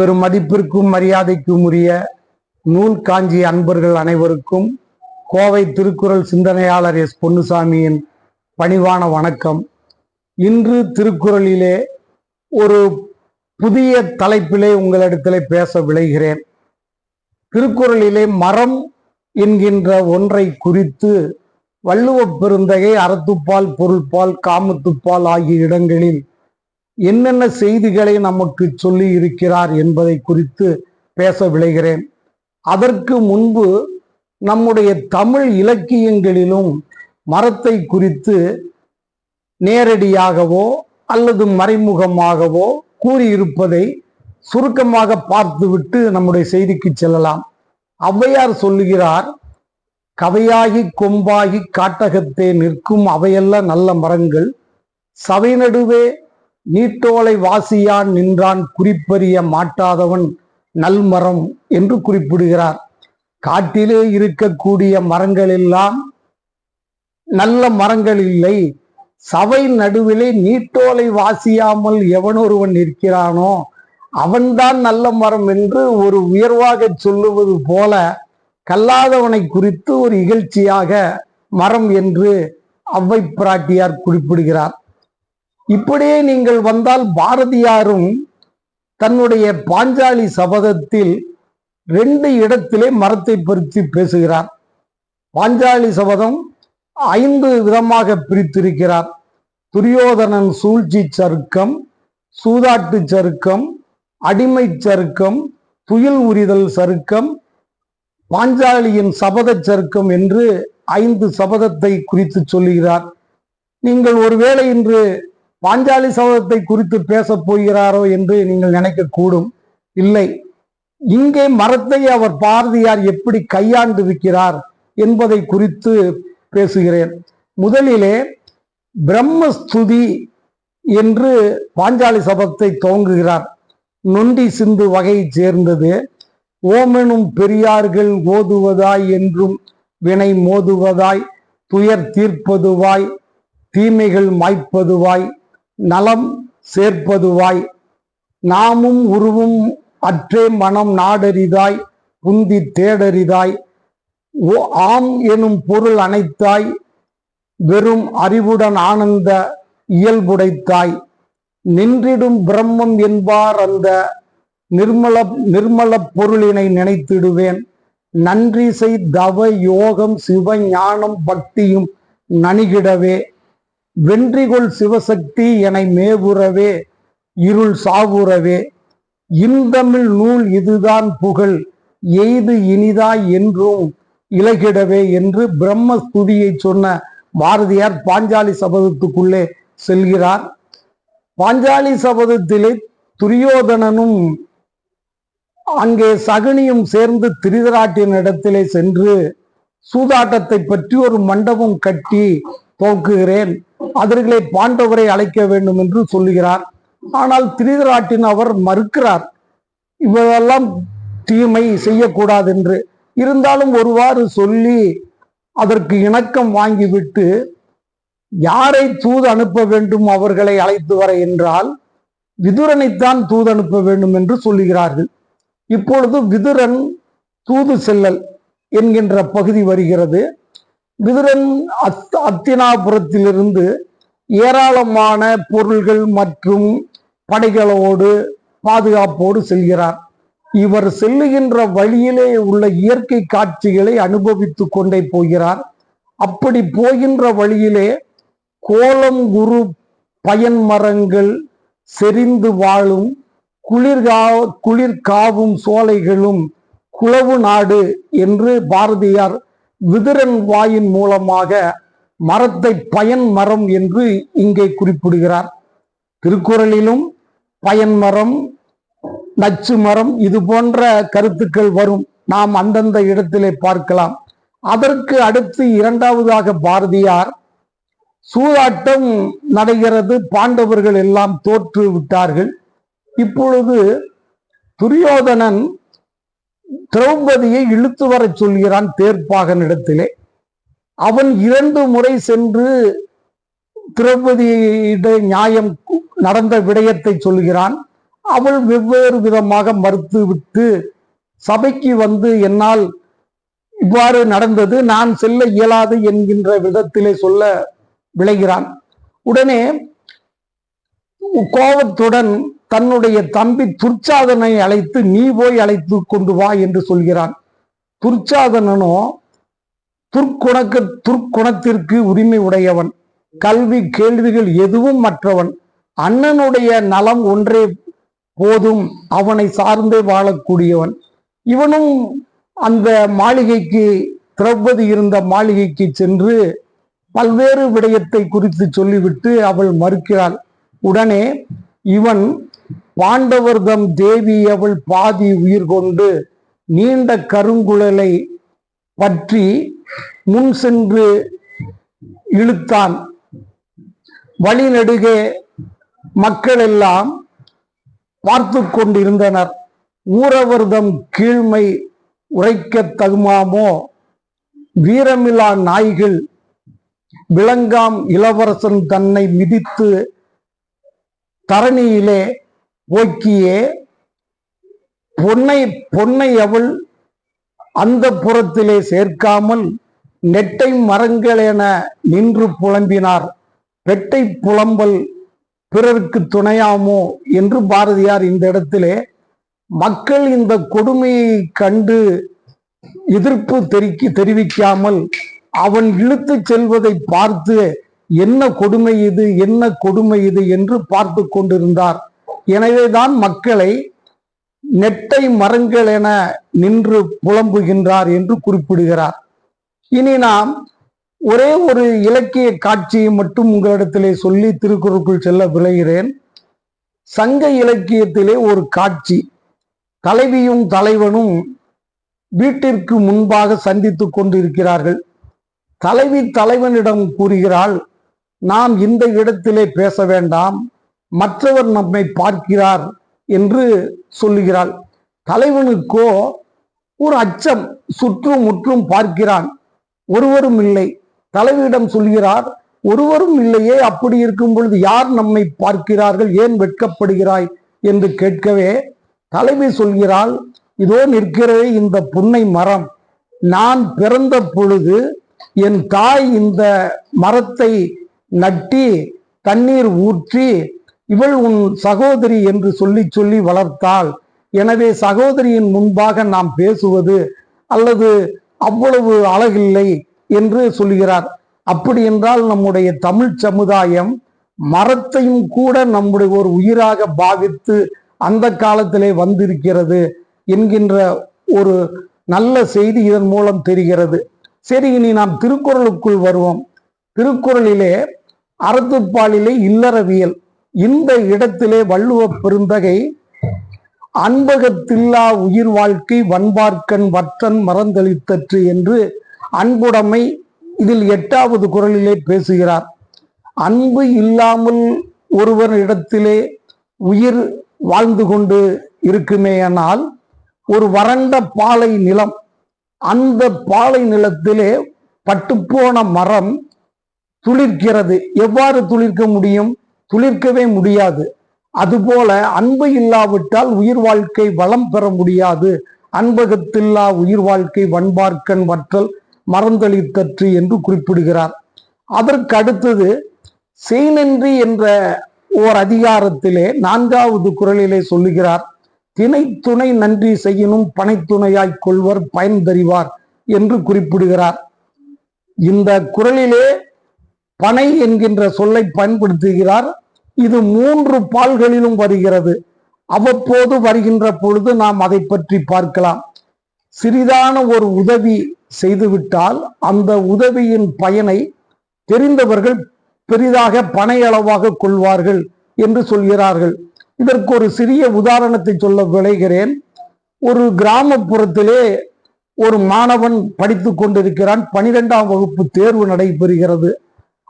பெரும் மதிப்பிற்கும் மரியாதைக்கும் உரிய நூல் காஞ்சி அன்பர்கள் அனைவருக்கும் கோவை திருக்குறள் சிந்தனையாளர் எஸ் பொன்னுசாமியின் பணிவான வணக்கம். இன்று திருக்குறளிலே ஒரு புதிய தலைப்பிலே உங்களிடத்திலே பேச விளைகிறேன் திருக்குறளிலே மரம் என்கின்ற ஒன்றை குறித்து வள்ளுவப் பெருந்தகை அறத்துப்பால் பொருள்பால் காமத்துப்பால் ஆகிய இடங்களில் என்னென்ன செய்திகளை நமக்கு சொல்லி இருக்கிறார் என்பதை குறித்து பேச விளைகிறேன் அதற்கு முன்பு நம்முடைய தமிழ் இலக்கியங்களிலும் மரத்தை குறித்து நேரடியாகவோ அல்லது மறைமுகமாகவோ கூறியிருப்பதை சுருக்கமாக பார்த்துவிட்டு நம்முடைய செய்திக்கு செல்லலாம். ஔவையார் சொல்லுகிறார் கவையாகி கொம்பாகி காட்டகத்தே நிற்கும் அவையெல்லாம் நல்ல மரங்கள். சபை நடுவே நீட்டோலை வாசியான் நின்றான் குறிப்பறிய மாட்டாதவன் நல்மரம் என்று குறிப்பிடுகிறார். காட்டிலே இருக்கக்கூடிய மரங்கள் எல்லாம் நல்ல மரங்கள் இல்லை. சபை நடுவிலே நீட்டோலை வாசியாமல் எவனொருவன் நிற்கிறானோ அவன்தான் நல்ல மரம் என்று ஒரு உயர்வாக சொல்லுவது போல கல்லாதவனை குறித்து ஒரு இகழ்ச்சியாக மரம் என்று அவ்வை பிராட்டியார் குறிப்பிடுகிறார். இப்படியே நீங்கள் வந்தால் பாரதியாரும் தன்னுடைய பாஞ்சாலி சபதத்தில் ரெண்டு இடத்திலே மரத்தை பறித்து பேசுகிறார். பாஞ்சாலி சபதம் ஐந்து விதமாக பிரித்திருக்கிறார். துரியோதனன் சூழ்ச்சி சருக்கம் சூதாட்டு சருக்கம் அடிமை சருக்கம் துயில் உரிதல் சருக்கம் பாஞ்சாலியின் சபத சருக்கம் என்று ஐந்து சபதத்தை குறித்து சொல்லுகிறார். நீங்கள் ஒருவேளை இன்று பாஞ்சாலி சபதத்தை குறித்து பேசப் போகிறாரோ என்று நீங்கள் நினைக்கக்கூடும். இல்லை. இங்கே மரத்தை அவர் பாரதியார் எப்படி கையாண்டிருக்கிறார் என்பதை குறித்து பேசுகிறேன். முதலிலே பிரம்மஸ்துதி என்று பாஞ்சாலி சபத்தை துவங்குகிறார். நொண்டி சிந்து வகையைச் சேர்ந்தது. ஓமெனும் பெரியார்கள் ஓதுவதாய் என்றும் வினை மோதுவதாய் துயர் தீர்ப்பதுவாய் தீமைகள் மாய்ப்பதுவாய் நலம் சேர்ப்பதுவாய். நாமும் உருவும் அற்றே மனம் நாடறிதாய் புந்தி தேடறிதாய். ஓ ஆம் எனும் பொருள் அனைத்தாய் வெறும் அறிவுடன் ஆனந்த இயல்புடைத்தாய். நின்றிடும் பிரம்மம் என்பார் அந்த நிர்மல நிர்மல பொருளினை நினைத்திடுவேன். நன்றி செய் தவ யோகம் சிவ ஞானம் பக்தியும் நனிகிடவே. வென்றிகொள் சிவசக்தி என மேவுறவே இருள் சாவுறவே. இந்தமிழ் நூல் இதுதான் புகழ் எய்து இனிதாய் என்றும் இலகிடவே என்று பிரம்ம ஸ்துதியை சொன்ன பாரதியார் பாஞ்சாலி சபதத்துக்குள்ளே செல்கிறார். பாஞ்சாலி சபதத்திலே துரியோதனனும் அங்கே சகுனியும் சேர்ந்து திரிதராட்டின் இடத்திலே சென்று சூதாட்டத்தை பற்றி ஒரு மண்டபம் கட்டி தோக்குகிறேன். அதர்களை பாண்டவரை அழைக்க வேண்டும் என்று சொல்லுகிறார். ஆனால் திரிதராட்டின் அவர் மறுக்கிறார். இவரெல்லாம் தீமை செய்யக்கூடாது என்று இருந்தாலும் ஒருவாறு சொல்லி அதற்கு இணக்கம் வாங்கிவிட்டு யாரை தூது அனுப்ப வேண்டும் அவர்களை அழைத்து வர என்றால் விதுரனைத்தான் தூது அனுப்ப வேண்டும் என்று சொல்லுகிறார்கள். இப்பொழுது விதுரன் தூது செல்லல் என்கின்ற பகுதி வருகிறது. விதுரன் அத் அத்தினாபுரத்திலிருந்து ஏராளமான பொருள்கள் மற்றும் படைகளோடு பாதுகாப்போடு செல்கிறார். இவர் செல்லுகின்ற வழியிலே உள்ள இயற்கை காட்சிகளை அனுபவித்து கொண்டே போகிறார். அப்படி போகின்ற வழியிலே கோலங்குரு பயன் மரங்கள் செறிந்து வாழும் குளிர்கா குளிர்காவும் சோலைகளும் குளவு நாடு என்று பாரதியார் விதுரன் வாயின் மூலமாக மரத்தை பயன் மரம் என்று இங்கே குறிப்பிடுகிறார். திருக்குறளிலும் பயன் மரம் நச்சு மரம் இது போன்ற கருத்துக்கள் வரும். நாம் அந்தந்த இடத்திலே பார்க்கலாம். அதற்கு அடுத்து இரண்டாவதாக பாரதியார் சூதாட்டம் நடக்கிறது பாண்டவர்கள் எல்லாம் தோற்று விட்டார்கள். இப்பொழுது துரியோதனன் திரௌபதியை இழுத்து வரச் சொல்கிறான் தேர்ப்பாகனிடத்திலே அவன் இரண்டு முறை சென்று திரௌபதியிட நியாயம் நடந்த விடயத்தை சொல்கிறான். அவள் வெவ்வேறு விதமாக மறுத்துவிட்டு சபைக்கு வந்து என்னால் இவ்வாறு நடந்தது நான் செல்ல இயலாது என்கின்ற விதத்திலே சொல்ல விளைகிறான். உடனே கோபத்துடன் தன்னுடைய தம்பி துர்ச்சாதனை அழைத்து நீ போய் அழைத்து கொண்டு வா என்று சொல்கிறான். துர்ச்சாதனனோ துர்க்குணக்க துர்க்குணத்திற்கு உரிமை உடையவன். கல்வி கேள்விகள் எதுவும் மற்றவன். அண்ணனுடைய நலம் ஒன்றே போதும் அவனை சார்ந்தே வாழக்கூடியவன். இவனும் அந்த மாளிகைக்கு திரௌபதி இருந்த மாளிகைக்கு சென்று பல்வேறு விடயத்தை குறித்து சொல்லிவிட்டு அவள் மறுக்கிறாள். உடனே இவன் பாண்டவர்தம் தேவி அவள் பாதி உயிர் கொண்டு நீண்ட கருங்குழலை பற்றி முன் சென்று இழுத்தான். வழிநடுகே மக்கள் எல்லாம் பார்த்து கொண்டிருந்தனர். ஊரவர்தம் கீழ்மை உரைக்க தகுமாமோ? வீரமில்லா நாய்கள் விளங்காம் இளவரசன் தன்னை மிதித்து தரணியிலே போக்கியே பொன்னை பொன்னை அவள் அந்த புறத்திலே சேர்க்காமல் நெட்டை மரங்கள் என நின்று புலம்பினார். பெட்டை புலம்பல் பிறருக்கு துணையாமோ என்று பாரதியார் இந்த இடத்திலே மக்கள் இந்த கொடுமையை கண்டு எதிர்ப்பு தெரிக்கி தெரிவிக்காமல் அவன் இழுத்து செல்வதை பார்த்து என்ன கொடுமை இது என்ன கொடுமை இது என்று பார்த்து கொண்டிருந்தார். எனவேதான் மக்களை நெட்டை மரங்கள் என நின்று புலம்புகின்றார் என்று குறிப்பிடுகிறார். இனி நாம் ஒரே ஒரு இலக்கிய காட்சியை மட்டும் உங்களிடத்திலே சொல்லி திருக்குறளுக்குள் செல்ல விளைகிறேன் சங்க இலக்கியத்திலே ஒரு காட்சி. தலைவியும் தலைவனும் வீட்டிற்கு முன்பாக சந்தித்துக் கொண்டிருக்கிறார்கள். தலைவி தலைவனிடம் கூறுகிறாள் நாம் இந்த இடத்திலே பேச வேண்டாம். மற்றவர் நம்மை பார்க்கிறார் என்று சொல்லுகிறாள். தலைவனுக்கோ ஒரு அச்சம் சுற்றும் முற்றும் பார்க்கிறான். ஒருவரும் இல்லை. தலைவியிடம் சொல்கிறார் ஒருவரும் இல்லையே. அப்படி இருக்கும் பொழுது யார் நம்மை பார்க்கிறார்கள்? ஏன் வெட்கப்படுகிறாய்? என்று கேட்கவே தலைவி சொல்கிறாள் இதோ நிற்கிறதே இந்த புன்னை மரம். நான் பிறந்த பொழுது என் தாய் இந்த மரத்தை நட்டி தண்ணீர் ஊற்றி இவள் உன் சகோதரி என்று சொல்லி சொல்லி வளர்த்தாள். எனவே சகோதரியின் முன்பாக நாம் பேசுவது அல்லது அவ்வளவு அழகில்லை என்று சொல்கிறார். அப்படி என்றால் நம்முடைய தமிழ் சமுதாயம் மரத்தையும் கூட நம்முடைய ஒரு உயிராக பாவித்து அந்த காலத்திலே வந்திருக்கிறது என்கின்ற ஒரு நல்ல செய்தி இதன் மூலம் தெரிகிறது. சரி இனி நாம் திருக்குறளுக்குள் வருவோம். திருக்குறளிலே அறத்துப்பாலிலே இல்லறவியல். இந்த இடத்திலே வள்ளுவ பெருந்தகை அன்பகத்தில்லா உயிர் வாழ்க்கை வன்பார்க்கன் வற்றன் மறந்தளித்தற்று என்று அன்புடைமை இதில் எட்டாவது குரலிலே பேசுகிறார். அன்பு இல்லாமல் ஒருவர் இடத்திலே உயிர் வாழ்ந்து கொண்டு இருக்குமேயானால் ஒரு வறண்ட பாலை நிலம் அந்த பாலை நிலத்திலே பட்டுப்போன மரம் துளிர்க்கிறது. எவ்வாறு துளிர்க்க முடியும்? துளிர்க்கவே முடியாது. அதுபோல அன்பு இல்லாவிட்டால் உயிர் வாழ்க்கை வளம் பெற முடியாது. அன்பகத்தில்லா உயிர் வாழ்க்கை வன்பார்க்கன் வற்றல் மறந்தளித்தற்று என்று குறிப்பிடுகிறார். அதற்கு அடுத்தது செய்நன்றி என்ற ஓர் அதிகாரத்திலே நான்காவது குரலிலே சொல்லுகிறார் திணை துணை நன்றி செய்யணும் பனைத்துணையாய் கொள்வர் பயன் தருவார் என்று குறிப்பிடுகிறார். இந்த குரலிலே பனை என்கின்ற சொல்லை பயன்படுத்துகிறார். இது மூன்று பால்களிலும் வருகிறது. அவ்வப்போது வருகின்ற பொழுது நாம் அதை பற்றி பார்க்கலாம். சிறிதான ஒரு உதவி செய்துவிட்டால் அந்த உதவியின் பயனை தெரிந்தவர்கள் பெரிதாக பனையளவாக கொள்வார்கள் என்று சொல்கிறார்கள். இதற்கு ஒரு சிறிய உதாரணத்தை சொல்ல விளைகிறேன் ஒரு கிராமப்புறத்திலே ஒரு மாணவன் படித்து கொண்டிருக்கிறான். பனிரெண்டாம் வகுப்பு தேர்வு நடைபெறுகிறது.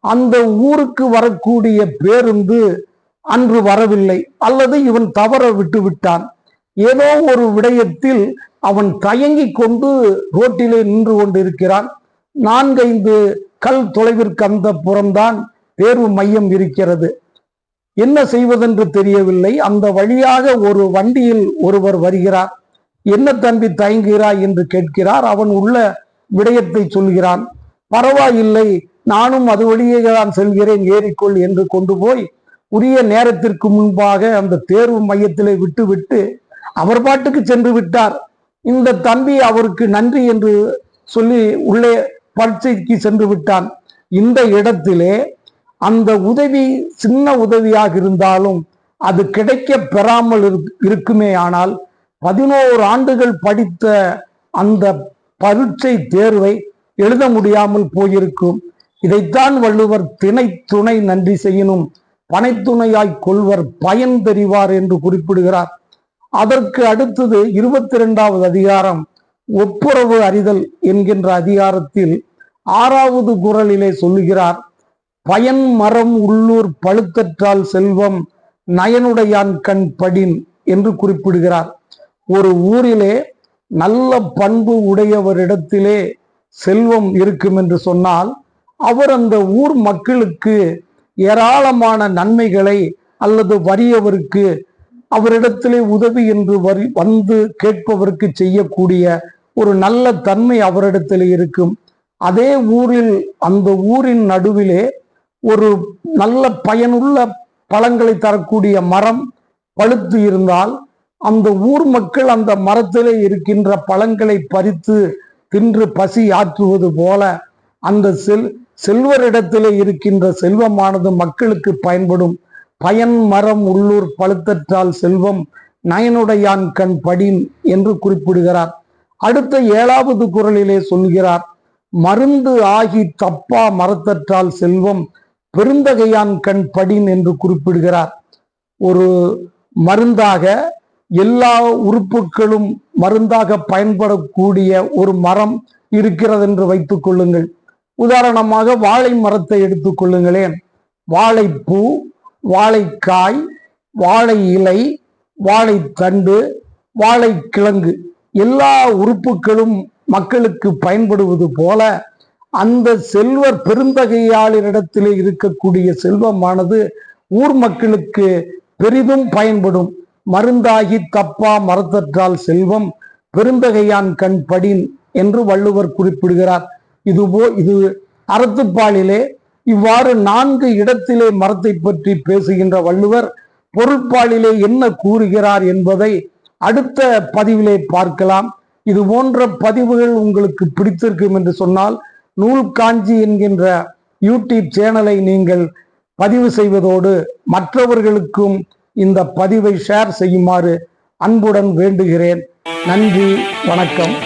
அந்த ஊருக்கு வரக்கூடிய பேருந்து அன்று வரவில்லை. அல்லது இவன் தவற விட்டு விட்டான். ஏதோ ஒரு விடயத்தில் அவன் தயங்கி கொண்டு ரோட்டிலே நின்று கொண்டிருக்கிறான். நான்கைந்து கல் தொலைவிற்கு அந்த புறம்தான் தேர்வு மையம் இருக்கிறது. என்ன செய்வதென்று தெரியவில்லை. அந்த வழியாக ஒரு வண்டியில் ஒருவர் வருகிறார். என்ன தம்பி தயங்குகிறாய்? என்று கேட்கிறார். அவன் உள்ள விடயத்தை சொல்கிறான். பரவாயில்லை. நானும் அது வழியே தான் செல்கிறேன் ஏறிக்கொள் என்று கொண்டு போய் உரிய நேரத்திற்கு முன்பாக அந்த தேர்வு மையத்திலே விட்டுவிட்டு அவர் பாட்டுக்கு சென்று விட்டார். இந்த தம்பி அவருக்கு நன்றி என்று சொல்லி உள்ளே பரீட்சைக்கு சென்று விட்டான். இந்த இடத்திலே அந்த உதவி சின்ன உதவியாக இருந்தாலும் அது கிடைக்க பெறாமல் இருக்- இருக்குமே ஆனால் பதினோரு ஆண்டுகள் படித்த அந்த பரீட்சை தேர்வை எழுத முடியாமல் போயிருக்கும். இதைத்தான் வள்ளுவர் திணை துணை நன்றி செய்யணும் பனைத்துணையாய் கொள்வர் பயன் தெரிவார் என்று குறிப்பிடுகிறார். அதற்கு அடுத்தது இருபத்தி இரண்டாவது அதிகாரம் ஒப்புரவு அறிதல் என்கின்ற அதிகாரத்தில் ஆறாவது குறளிலே சொல்லுகிறார் பயன் மரம் உள்ளூர் பழுத்தற்றால் செல்வம் நயனுடையான் கண் படின் என்று குறிப்பிடுகிறார். ஒரு ஊரிலே நல்ல பண்பு உடையவரிடத்திலே செல்வம் இருக்கும் என்று சொன்னால் அவர் அந்த ஊர் மக்களுக்கு ஏராளமான நன்மைகளை அல்லது வறியவருக்கு அவரிடத்திலே உதவி என்று வரி வந்து கேட்பவருக்கு செய்யக்கூடிய ஒரு நல்ல தன்மை அவரிடத்தில் இருக்கும். அதே ஊரில் அந்த ஊரின் நடுவிலே ஒரு நல்ல பயனுள்ள பழங்களை தரக்கூடிய மரம் பழுத்து இருந்தால் அந்த ஊர் மக்கள் அந்த மரத்திலே இருக்கின்ற பழங்களை பறித்து தின்று பசி ஆற்றுவது போல அந்த செல் செல்வரிடத்திலே இருக்கின்ற செல்வமானது மக்களுக்கு பயன்படும். பயன் மரம் உள்ளூர் பழுத்தற்றால் செல்வம் நயனுடையான் கண் படின் என்று குறிப்பிடுகிறார். அடுத்த ஏழாவது குரலிலே சொல்கிறார் மருந்து ஆகி தப்பா மரத்தற்றால் செல்வம் பெருந்தகையான் கண் படின் என்று குறிப்பிடுகிறார். ஒரு மருந்தாக எல்லா உறுப்புகளும் மருந்தாக பயன்படக்கூடிய ஒரு மரம் இருக்கிறது என்று வைத்துக் கொள்ளுங்கள். உதாரணமாக வாழை மரத்தை எடுத்துக்கொள்ளுங்களேன் வாழைப்பூ வாழைக்காய் வாழை இலை வாழைத்தண்டு வாழைக்கிழங்கு எல்லா உறுப்புகளும் மக்களுக்கு பயன்படுவது போல அந்த செல்வர் பெருந்தகையாளரிடத்திலே இருக்கக்கூடிய செல்வமானது ஊர் மக்களுக்கு பெரிதும் பயன்படும். மருந்தாகி தப்பா மரத்தற்றால் செல்வம் பெருந்தகையான் கண் படின் என்று வள்ளுவர் குறிப்பிடுகிறார். இதுபோ இது அறத்துப்பாலிலே இவ்வாறு நான்கு இடத்திலே மரத்தை பற்றி பேசுகின்ற வள்ளுவர் பொருட்பாலிலே என்ன கூறுகிறார் என்பதை அடுத்த பதிவிலே பார்க்கலாம். இது போன்ற பதிவுகள் உங்களுக்கு பிடித்திருக்கும் என்று சொன்னால் நூல் காஞ்சி என்கின்ற யூடியூப் சேனலை நீங்கள் பதிவு செய்வதோடு மற்றவர்களுக்கும் இந்த பதிவை ஷேர் செய்யுமாறு அன்புடன் வேண்டுகிறேன். நன்றி வணக்கம்.